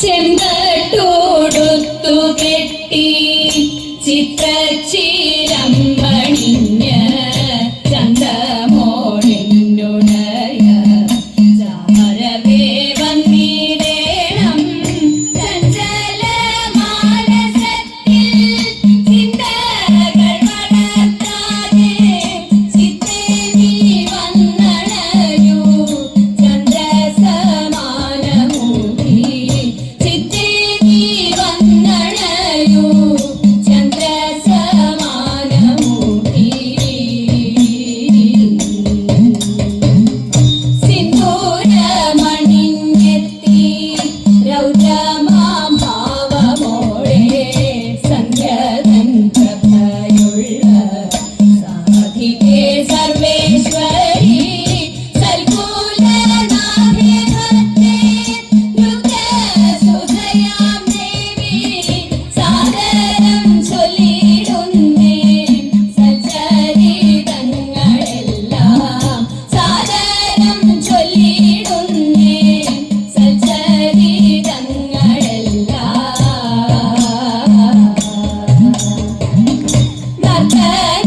ചെന്തട്ടോടുത്തു Yeah.